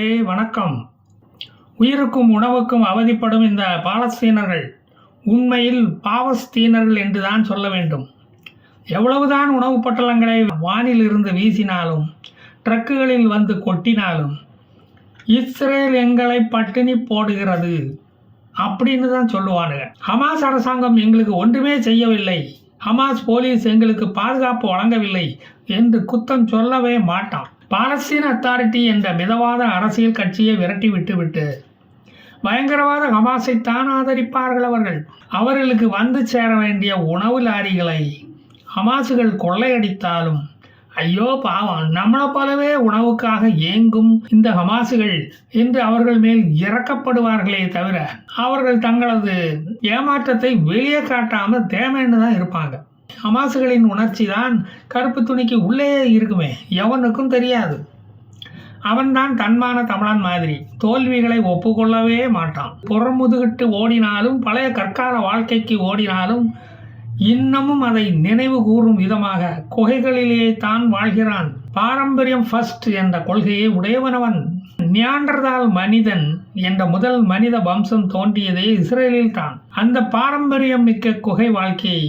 நண்பர்களே வணக்கம். உயிருக்கும் உணவுக்கும் அவதிப்படும் இந்த பாலஸ்தீனர்கள் உண்மையில் பாவஸ்தீனர்கள் என்றுதான் சொல்ல வேண்டும். எவ்வளவுதான் உணவுப் பட்டலங்களை வானில் இருந்து வீசினாலும் ட்ரக்குகளில் வந்து கொட்டினாலும் இஸ்ரேல் எங்களை பட்டினி போடுகிறது அப்படின்னு தான் சொல்லுவானுங்க. ஹமாஸ் அரசாங்கம் எங்களுக்கு ஒன்றுமே செய்யவில்லை. ஹமாஸ் போலீஸ் எங்களுக்கு பாதுகாப்பு வழங்கவில்லை என்று குத்தம் சொல்லவே மாட்டான். பாலஸ்தீன் அத்தாரிட்டி என்ற மிதவாத அரசியல் கட்சியை விரட்டி விட்டுவிட்டு பயங்கரவாத ஹமாஸை தான் ஆதரிப்பார்கள் அவர்கள். அவர்களுக்கு வந்து சேர வேண்டிய உணவு லாரிகளை ஹமாசுகள் கொள்ளையடித்தாலும் ஐயோ பாவம் நம்மளை போலவே உணவுக்காக ஏங்கும் இந்த ஹமாசுகள் என்று அவர்கள் மேல் இறக்கப்படுவார்களே தவிர அவர்கள் தங்களது ஏமாற்றத்தை வெளியே காட்டாமல் தேவைன்னு தான் இருப்பாங்க. ஹமாசுகளின் உணர்ச்சி தான் கருப்பு துணிக்கு உள்ளேயே இருக்குமே எவனுக்கும் தெரியாது. அவன்தான் தன்மான தமிழன் மாதிரி தோல்விகளை ஒப்புக்கொள்ளவே மாட்டான். புறமுதுகிட்டு ஓடினாலும் பழைய கற்கால வாழ்க்கைக்கு ஓடினாலும் இன்னமும் அதை நினைவு கூறும் விதமாக குகைகளிலே தான் வாழ்கிறான். பாரம்பரியம் ஃபர்ஸ்ட் என்ற கொள்கையை உடையவனவன். நியாண்டர்தால் மனிதன் என்ற முதல் மனித வம்சம் தோன்றியதே இஸ்ரேலில் தான் அந்த பாரம்பரியம் மிக்க குகை வாழ்க்கையை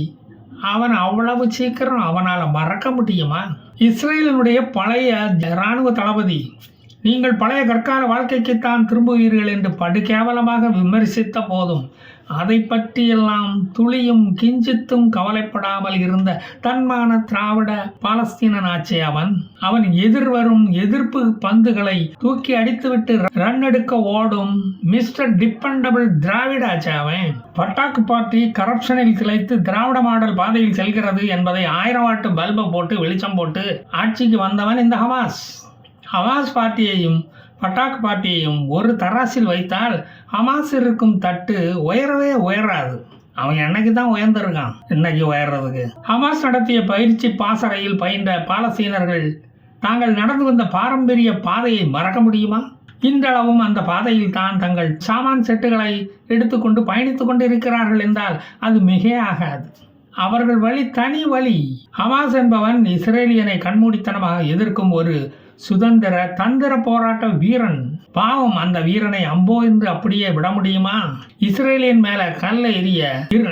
அவன் அவ்வளவு சீக்கிரம் அவனால் மறக்க முடியுமா? இஸ்ரேலினுடைய பழைய இராணுவ தளபதி நீங்கள் பழைய கற்கால வாழ்க்கைக்குத்தான் திரும்புவீர்கள் என்று படுகேவலமாக விமர்சித்த போதும் அதை பற்றியெல்லாம் துளியும் கிஞ்சித்தும் கவலைப்படாமல் இருந்த தன்மான திராவிட பாலஸ்தீனன் ஆச்சே அவன். அவன் எதிர்வரும் எதிர்ப்பு பந்துகளை தூக்கி அடித்துவிட்டு ரன் எடுக்க ஓடும் மிஸ்டர் டிபெண்டபிள் திராவிட ஆச்சே அவன். பட்டாக்கு பார்ட்டி கரப்ஷனில் திளைத்து திராவிட மாடல் பாதையில் செல்கிறது என்பதை ஆயிரம் வாட்டு பல்பை போட்டு வெளிச்சம் போட்டு ஆட்சிக்கு வந்தவன் இந்த ஹவாஸ். ஹவாஸ் பார்ட்டியையும் பட்டாக் பாட்டியையும் ஒரு தராசில் வைத்தால் ஹமாஸ் இருக்கும் தட்டு உயரவே உயராது. அவன் என்னைக்கு தான் உயர்ந்திருக்கான் இன்னைக்கு உயர்றதுக்கு? ஹமாஸ் நடத்திய பயிற்சி பாசறையில் பயின்ற பாலஸ்தீனர்கள் தாங்கள் நடந்து வந்த பாரம்பரிய பாதையை மறக்க முடியுமா? இன்றளவும் அந்த பாதையில் தான் தங்கள் சாமான் செட்டுகளை எடுத்துக்கொண்டு பயணித்துக் கொண்டிருக்கிறார்கள் என்றால் அது மிகையாகாது அவர்கள் வழி தனி வழி. ஹமாஸ் என்பவன் இஸ்ரேலியனை கண்மூடித்தனமாக எதிர்க்கும் ஒரு சுதந்திர தந்திர போராட்ட வீரன். பாவம் அந்த வீரனை அம்போ என்று அப்படியே விட முடியுமா? இஸ்ரேலியன் மேல கல்ல எரிய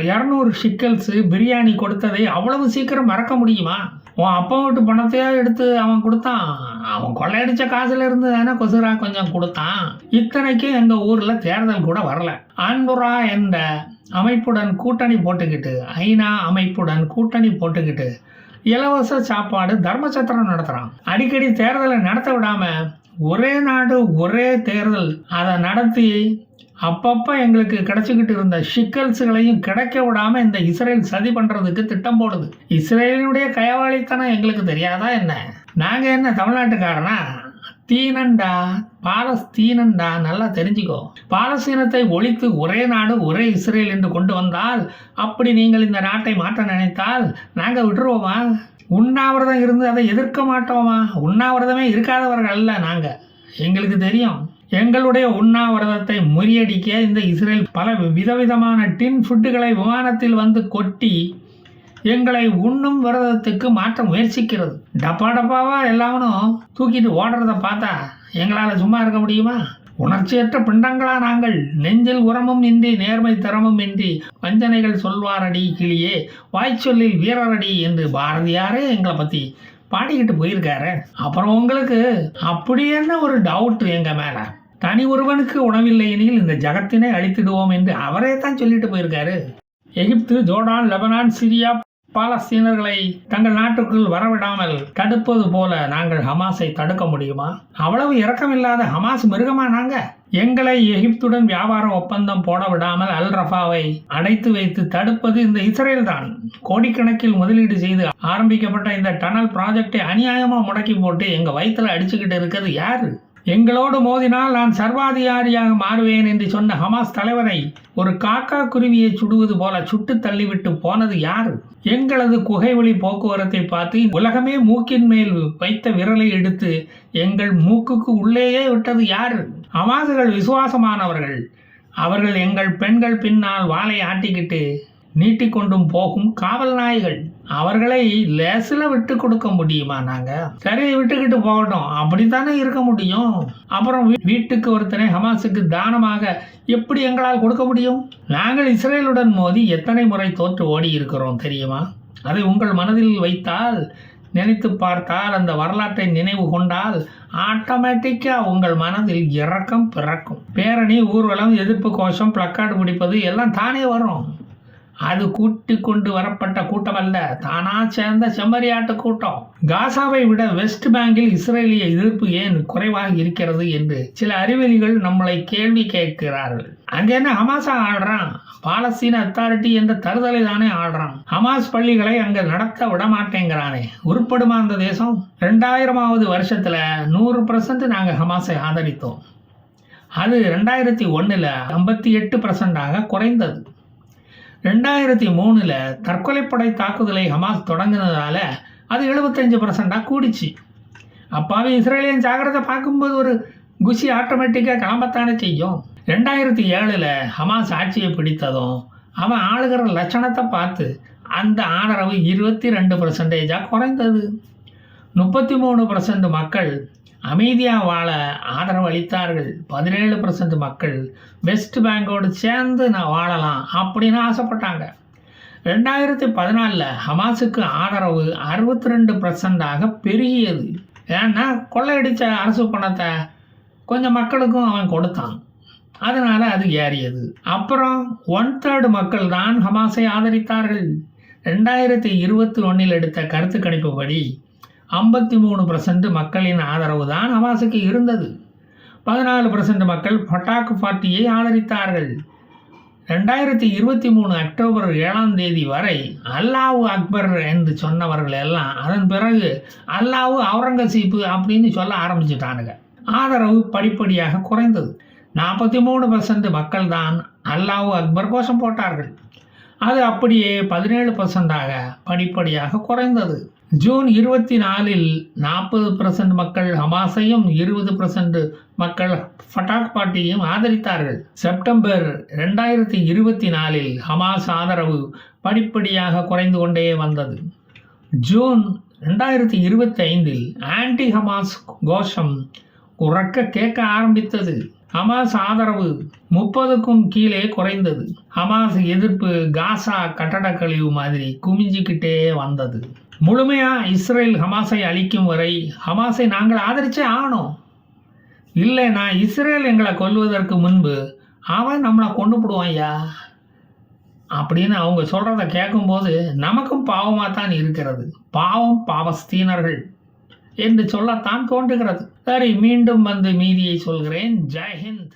இருநூறு ஷிக்கல்ஸ் பிரியாணி கொடுத்ததை அவ்வளவு சீக்கிரம் மறக்க முடியுமா? உன் அப்பா வீட்டு பணத்தையா எடுத்து அவன் கொடுத்தான். அவன் கொள்ளையடிச்ச காசுல இருந்து தானே கொசுரா கொஞ்சம் கொடுத்தான். இத்தனைக்கும் எங்க ஊர்ல தேர்தல் கூட வரல. ஆண்புரா என்ற அமைப்புடன் கூட்டணி போட்டுக்கிட்டு ஐநா அமைப்புடன் கூட்டணி போட்டுக்கிட்டு இலவச சாப்பாடு தர்மசத்திரம் நடத்துகிறான் அடிக்கடி தேர்தலை நடத்த விடாம ஒரே நாடு ஒரே தேர்தல். அதை நடத்தி அப்பப்போ எங்களுக்கு கிடைச்சிக்கிட்டு இருந்த சிக்கல்ஸுகளையும் கிடைக்க விடாமல் இந்த இஸ்ரேல் சதி பண்ணுறதுக்கு திட்டம் போடுது. இஸ்ரேலினுடைய கயவாளித்தனம் எங்களுக்கு தெரியாதா என்ன? நாங்கள் என்ன தமிழ்நாட்டுக்காரனா? தீனண்டா பாலஸ்தீனண்டா நல்லா தெரிஞ்சுக்கோ. பாலஸ்தீனத்தை ஒழித்து ஒரே நாடு ஒரே இஸ்ரேல் என்று கொண்டு வந்தால் அப்படி நீங்கள் இந்த நாட்டை மாற்ற நினைத்தால் நாங்கள் விட்டுருவோமா? உண்ணாவிரதம் இருந்து அதை எதிர்க்க மாட்டோமா? உண்ணாவிரதமே இருக்காதவர்கள் அல்ல நாங்கள் எங்களுக்கு தெரியும் எங்களுடைய உண்ணாவிரதத்தை முறியடிக்க இந்த இஸ்ரேல் பல விதவிதமான டின் ஃபுட்டுகளை விமானத்தில் வந்து கொட்டி எங்களை உண்ணும் விரதத்துக்கு மாற்ற முயற்சிக்கிறது. டப்பா டப்பாவா எல்லாவனும் தூக்கிட்டு ஓடுறத பார்த்தா எங்களால் சும்மா இருக்க முடியுமா? உணர்ச்சியற்ற பிண்டங்களா நாங்கள். நெஞ்சில் உரமும் இன்றி நேர்மை தரமும் இன்றி வஞ்சனைகள் சொல்வாரடி கிளியே வாய்ச்சொல்லில் வீரரடி என்று பாரதியாரே எங்களை பற்றி பாடிக்கிட்டு போயிருக்காரு. அப்புறம் உங்களுக்கு அப்படி என்ன ஒரு டவுட் எங்க மேல? தனி ஒருவனுக்கு உணவில்லை எனில் இந்த ஜகத்தினை அழித்திடுவோம் என்று அவரே தான் சொல்லிட்டு போயிருக்காரு. எகிப்து ஜோர்டான் லெபனான் சிரியா பாலஸ்தீனர்களை தங்கள் நாட்டுக்குள் வரவிடாமல் தடுப்பது போல நாங்கள் ஹமாஸை தடுக்க முடியுமா? அவ்வளவு இரக்கமில்லாத ஹமாஸ் மிருகமா நாங்க? எங்களை எகிப்துடன் வியாபார ஒப்பந்தம் போட விடாமல் அல் ரஃபாவை அடைத்து வைத்து தடுப்பது இந்த இஸ்ரேல் தான். கோடிக்கணக்கில் முதலீடு செய்து ஆரம்பிக்கப்பட்ட இந்த டனல் ப்ராஜெக்டை அநியாயமாக முடக்கி போட்டு எங்கள் வயிற்றுல அடிச்சுக்கிட்டு இருக்கிறது யாரு? எங்களோடு மோதினால் நான் சர்வாதிகாரியாக மாறுவேன் என்று சொன்ன ஹமாஸ் தலைவரை ஒரு காக்கா குருவியை சுடுவது போல சுட்டு தள்ளிவிட்டு போனது யார்? எங்களது குகைவழி போக்குவரத்தை பார்த்து உலகமே மூக்கின் மேல் வைத்த விரலை எடுத்து எங்கள் மூக்குக்கு உள்ளேயே விட்டது யார்? ஹமாசுகள் விசுவாசமானவர்கள். அவர்கள் எங்கள் பெண்கள் பின்னால் வாளை ஆட்டிக்கிட்டு நீட்டிக்கொண்டும் போகும் காவல் நாய்கள். அவர்களை லேசில் விட்டு கொடுக்க முடியுமா நாங்கள் சரி விட்டுக்கிட்டு போகட்டும். அப்படித்தானே இருக்க முடியும்? அப்புறம் வீ- வீட்டுக்கு ஒருத்தனை ஹமாஸுக்கு தானமாக எப்படி எங்களால் கொடுக்க முடியும்? நாங்கள் இஸ்ரேலுடன் மோதி எத்தனை முறை தோற்று ஓடி இருக்கிறோம் தெரியுமா? அதை உங்கள் மனதில் வைத்தால் நினைத்து பார்த்தால் அந்த வரலாற்றை நினைவு கொண்டால் ஆட்டோமேட்டிக்காக உங்கள் மனதில் இறக்கம் பிறக்கும். பேரணி ஊர்வலம் எதிர்ப்பு கோஷம் பிளக்கார்டு பிடிப்பது எல்லாம் தானே வரும். அது கூட்டி கொண்டு வரப்பட்ட கூட்டம் அல்ல தானா சேர்ந்த செம்மறியாட்டு கூட்டம். காசாவை விட வெஸ்ட் பேங்கில் இஸ்ரேலிய எதிர்ப்பு ஏன் குறைவாக இருக்கிறது என்று சில அறிவியலிகள் நம்மளை கேள்வி கேட்கிறார்கள். அங்கே என்ன ஹமாஸா ஆடுறான்? பாலஸ்தீன அத்தாரிட்டி என்ற தருதலை தானே ஆடுறான். ஹமாஸ் பள்ளிகளை அங்கே நடத்த விடமாட்டேங்கிறானே. உருப்படுமா அந்த தேசம்? ரெண்டாயிரமாவது வருஷத்தில் நூறு பர்சன்ட் நாங்கள் ஹமாஸை ஆதரித்தோம். அது ரெண்டாயிரத்தி ஒன்றில் ஐம்பத்தி எட்டு பர்சண்டாக குறைந்தது. ரெண்டாயிரத்தி மூணில் தற்கொலைப்படை தாக்குதலை ஹமாஸ் தொடங்கினதால அது எழுபத்தஞ்சு பர்சண்டாக கூடிச்சு. அப்பாவே இஸ்ரேலியன் ஜாகிரதை பார்க்கும்போது ஒரு குஷி ஆட்டோமேட்டிக்காக கிளம்பத்தானே செய்யும். ரெண்டாயிரத்தி ஏழில் ஹமாஸ் ஆட்சியை பிடித்ததும் அவன் ஆளுகிற லட்சணத்தை பார்த்து அந்த ஆதரவு இருபத்தி ரெண்டு பர்சன்டேஜாக குறைந்தது. முப்பத்தி மூணு பர்சன்ட் மக்கள் அமைதியாக வாழ ஆதரவு அளித்தார்கள். பதினேழு பர்சன்ட் மக்கள் வெஸ்ட் பேங்கோடு சேர்ந்து நான் வாழலாம் அப்படின்னு ஆசைப்பட்டாங்க. ரெண்டாயிரத்தி பதினாலில் ஹமாஸுக்கு ஆதரவு அறுபத்தி ரெண்டு பர்சன்டாக பெருகியது. ஏன்னா கொள்ளையடித்த அரசு பணத்தை கொஞ்சம் மக்களுக்கும் அவன் கொடுத்தான். அதனால் அது ஏறியது. அப்புறம் ஒன் தேர்டு மக்கள் தான் ஹமாஸை ஆதரித்தார்கள். ரெண்டாயிரத்தி இருபத்தி ஒன்றில் எடுத்த கருத்து கணிப்புப்படி ஐம்பத்தி மூணு மக்களின் ஆதரவு தான் ஹமாஸுக்கு இருந்தது. பதினாலு பர்சன்ட் மக்கள் பட்டாக் பார்ட்டியை ஆதரித்தார்கள். ரெண்டாயிரத்தி இருபத்தி மூணு அக்டோபர் ஏழாம் தேதி வரை அல்லாஹ் அக்பர் என்று சொன்னவர்கள் எல்லாம் அதன் பிறகு அல்லாஹ் அவுரங்கசீப்பு அப்படின்னு சொல்ல ஆரம்பிச்சிட்டானுங்க. ஆதரவு படிப்படியாக குறைந்தது. நாற்பத்தி மூணு பர்சன்ட் மக்கள் தான் அல்லாஹ் அக்பர் கோஷம் போட்டார்கள். அது அப்படியே பதினேழு பர்சன்டாக படிப்படியாக குறைந்தது. ஜூன் இருபத்தி நாலில் நாற்பது பர்சன்ட் மக்கள் ஹமாஸையும் இருபது பர்சன்ட் மக்கள் ஃபட்டாக் பார்ட்டியையும் ஆதரித்தார்கள். செப்டம்பர் ரெண்டாயிரத்தி இருபத்தி நாலில் ஹமாஸ் ஆதரவு படிப்படியாக குறைந்து கொண்டே வந்தது. ஜூன் ரெண்டாயிரத்தி இருபத்தி ஐந்தில் ஆன்டி ஹமாஸ் கோஷம் உறக்க கேட்க ஆரம்பித்தது. ஹமாஸ் ஆதரவு முப்பதுக்கும் கீழே குறைந்தது. ஹமாஸ் எதிர்ப்பு காசா கட்டடக்கழிவு மாதிரி குமிஞ்சிக்கிட்டே வந்தது. முழுமையா இஸ்ரேல் ஹமாஸை அழிக்கும் வரை ஹமாஸை நாங்கள் ஆதரிச்சே ஆகணும். இல்லைனா இஸ்ரேல் எங்களை கொல்வதற்கு முன்பு அவன் நம்மளை கொண்டு போடுவான் ஐயா. அப்படின்னு அவங்க சொல்கிறத கேட்கும்போது நமக்கும் பாவமாக தான் இருக்கிறது. பாவம் பாவஸ்தீனர்கள். என்று சொல்லத்தான் தோன்றுகிறது. சரி மீண்டும் வந்து மீதியை சொல்கிறேன். ஜெய்